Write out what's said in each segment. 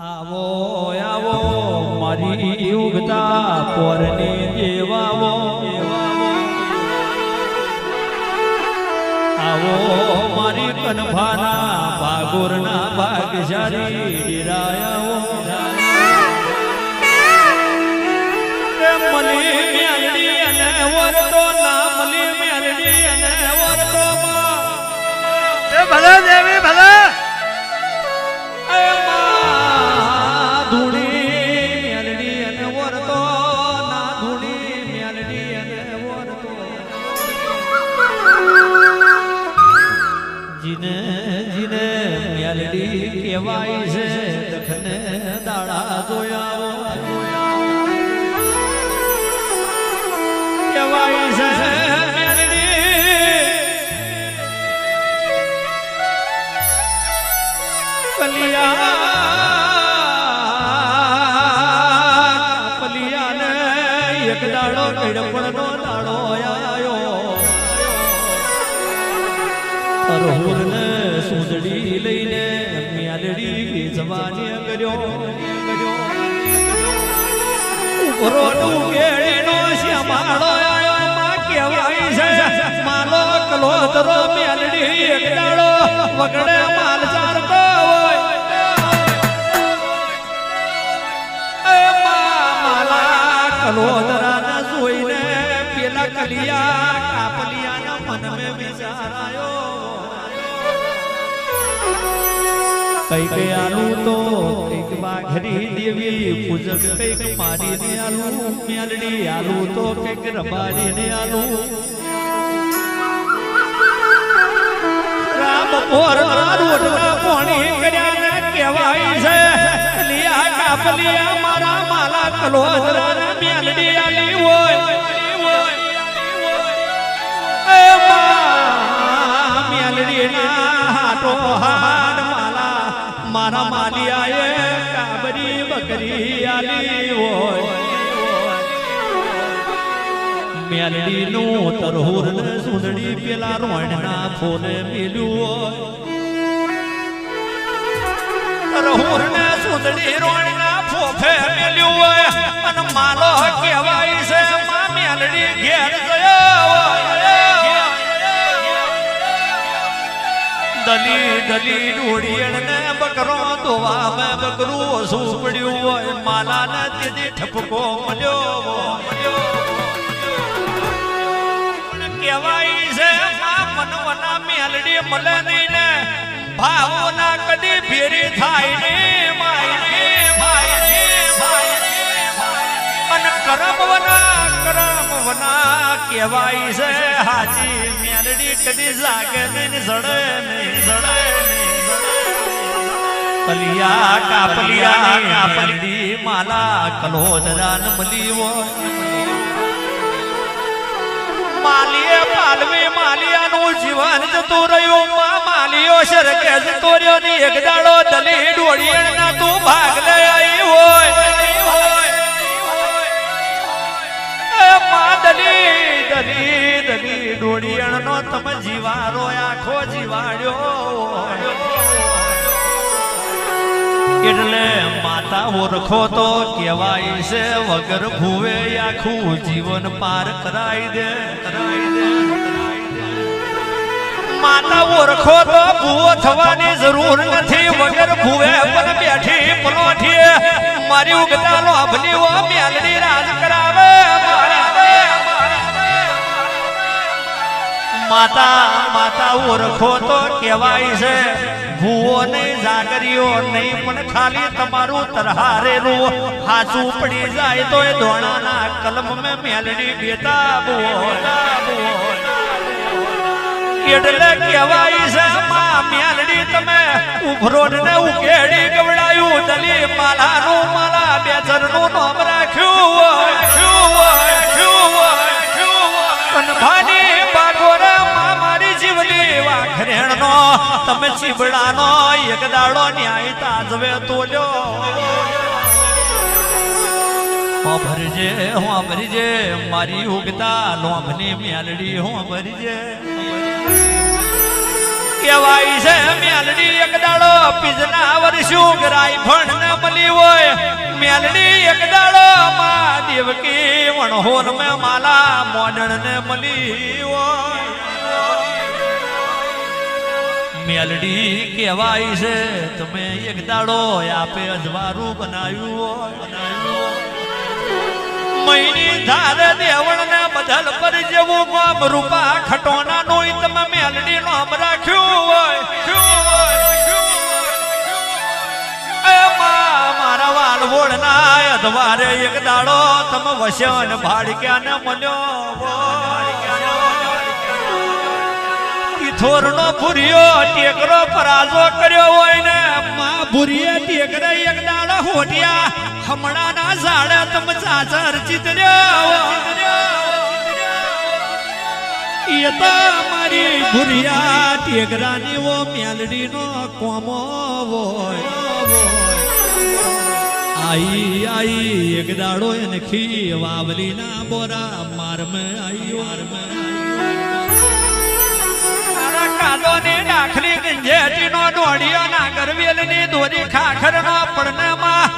આવો આવો મારી ઉગતા પોરને દેવાવો. આવો મારી કનભાના ભાગોરના એ મેલડી અને વરતો દેવી ભલે. જીને જીને મ્યાલડી કહેવાય છે દખને દાડા જોયા. કહેવાય છે. દાડો કડપણનો દાડો આયો અરહુરને સુંદડી લઈને મ્યાલડી જવાને કર્યો ઉભરો ડુંગેડીનો શ્યામાળો આયો માં કહેવાય છે માલો કલોતરો મ્યાલડી એક દાડો વગડે માલ ચારતો હોય એ કલિયા કાપલિયાના મનમે વિચારાયો. કઈ કંઈક આલું તો કંઈક વાઘરી દેવી પૂજક કંઈક મારી ને આલું મેલડી આલું તો કંઈક રબારી ને આલું. રામ પોર રોટલા પોણી કર્યા ને કહેવાય છે. લિયા કાપલિયા મારા માલા કલોદરા ને મેલડી આલી હોય. મા મેલડી હાટો હાડ માલા. મારા માલિયાએ કાબરી બકરી આલી હોય. મેલડી નું તરહુર સુંદડી પેલા રોણના ફોને મેલ્યું હોય. તરહુર ને સુંદડી રોણના ફોફે મેલ્યું હોય. અને માલો કહેવાય દલી દલી ડોડિયણ ને બકરો ધોવા મે બકરું ઓછું પડ્યું હોય માલા ને તેથી ઠપકો મળ્યો. કહેવાય છે મનવના મેલડી મળે નહીં ને, ભાવના કદી ભેરી થાય ને માય માય અને કરમ વના કરમ વના કહેવાય છે હાજી મેલડી કદી જાગે નહીં જડે નહીં જડે કલિયા કાપલિયા કાપલી માલા કલોદરાન મલી માલીએ પાલવી, માલિયાનું જીવન જતું રહ્યું. માં માલિયો સરકે જતો રહ્યો ની એક દાડો દલી ડોળીણ ડોળીણ નો તમે જીવારો આખો જીવાડ્યો એટલે માતા ઓળખો તો કહેવાય છે, વગર ભૂવે આખું જીવન પાર કરાઈ દે માતા ઓળખો તો ભૂવો થવાની જરૂર નથી, વગર ભૂવે પર બેઠી પલોઠી મારી ઉગતા લોભલી ઓ મેલડી રાજ માતા માતા ઓળખો તો કહેવાય છે. ભૂવો નહીં, જાગરીઓ નહીં, પણ ખાલી તમારું તરહારેલું હાચું પડી જાય તો એ ધોણાના કલમ મેં મેલડી બેતાબ ભૂવો એટલે કહેવાય છે, માં, મેલડી તમે ઉભરોડ ને ઉકેડી ગવડાયું. દલી માલાનું માલા બેચરનું નામ રાખ્યું રાખ્યું ચીબડાનો એક દાડો ન્યાય તાજવે તોલ્યો ઓ હો ભરજે, હો ભરીજે, મારી ઉગતા લોભની મેલડી હો ભરીજે. કેવાય છે મેલડી એક દાડો, પીજના વર્ષું ગરાઈ ભણ ન મળી હોય. મેલડી એક દાડો માં દેવકી વણહોર મે માલા મોડણ ને મળી હોય. મેલડી કહેવાય છે, તમે એક દાડો આપે અજવારું બનાવ્યું હોય મહિની ધાર દેવણ ને બદલ પર જેવું ગામ રૂપા ખટોના નું તમે મેલડી નામ રાખ્યું રાખ્યું હોય. મારા વાલવોડ ના અધવારે એક દાડો તમે વસન ભાડક્યા ને મળ્યો થોરનો ભૂરિયો ટેકરો પરાજો કર્યો હોય ને, માં ભૂરીએ ટેકરે એક દાડો હોટિયા. હમણાં ના ઝાડે તમ ચાચર ચિતર્યો. એ તો મારી ભૂરિયા ટેકરાની ઓ મેલડી નો કોમો હોય. આઈ આઈ, એક દાડો એને ખી વાવલી ના બોરા માર મે આઈ વાર તારા કાદો ને ડાખરી ગંજેટી નો દોડિયો ના ગરવેલની દોરી ખાખર નો પડનામાં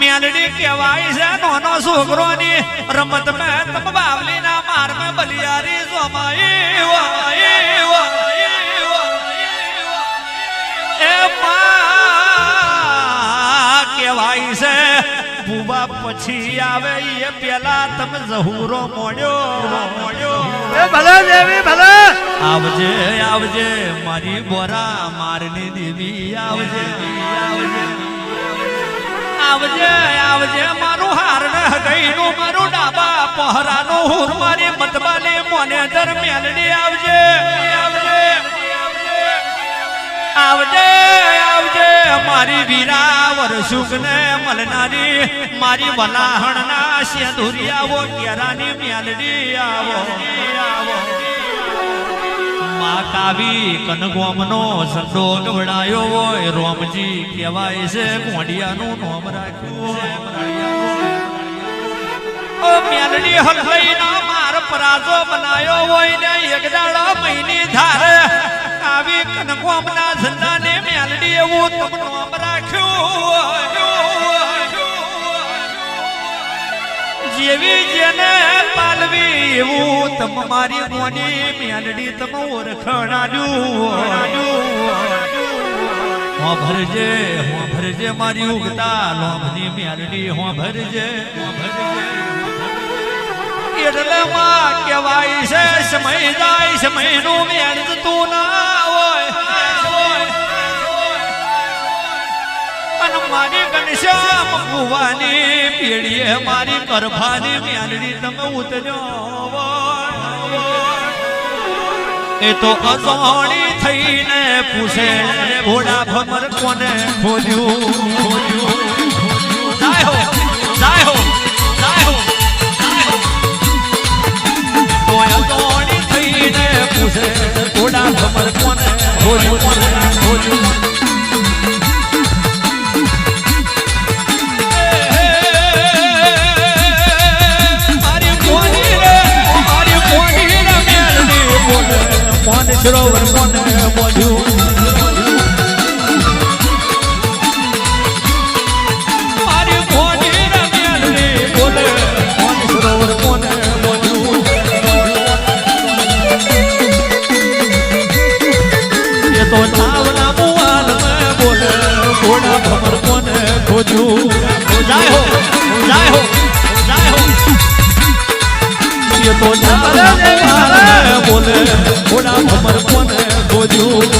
મેલડી કહેવાય છે નોનો છોકરો ની રમતમાં તમ બાવલી ના મારમાં બલિયારી સોમાઈ વાઈ વાઈ એ માં કહેવાય છે બુબા પછી આવે એ પેલા તમે જહુરો મોડ્યો મોડ્યો. એ ભલે દેવી ભલે. આવજે. આવજે, મારી બોરા મારની દેવી આવજે. આવજે આવજે આવજે મારું હાર ગઈનું મારું ડાબા પહરાનું હુર મારી મતબાલી મોને દર મેલડી આવજે. આવજે આવજે આવજે મારી વીરા વરસુક ને મલનારી મારી વલાહણ ના સિંદુરી આવો કેરાની મેલડી આવો આવો. માં કાવી કનગોમનો સંડો ગવડાયો હોય. રોમજી કહેવાય છે મોડિયાનું નોમ રાખ્યું ઓ મેલડી હલવાઈનો માર પરાજો બનાયો હોય ને એક દાડો મહિની ધાર. કાવી કનગોમના ઝંડાને મેલડી એવું તમ નોમ રાખ્યું જેવી જેને પાલવી એવું તમ મારી મોની મેલડી તમ ઓળખણાડ્યું હો ભરજે હો ભરજે મારી ઉગતા લોભની મેલડી, હો ભરજે. હો એટલે માં કહેવાય છે, સમય જાય, સમયનું મેળ તું ના હોય. અને મારી ઘનશ્યામ ભુવાની પીડીએ મારી કરભાની મેલડી તમે ઉતર્યો એ તો અજાણી થઈને પૂછે, ભોળા ભમર કોને ખોજ્યું ખોજ્યું જાય હો જાય હો જાય હો. તો અજાણી થઈને પૂછે, ભોળા ભમર કોને જાય હો જાય હો જાય હો. તો નાવના મુવાલ મે બોલે ઘોડા ભમર કોને ખોજ્યું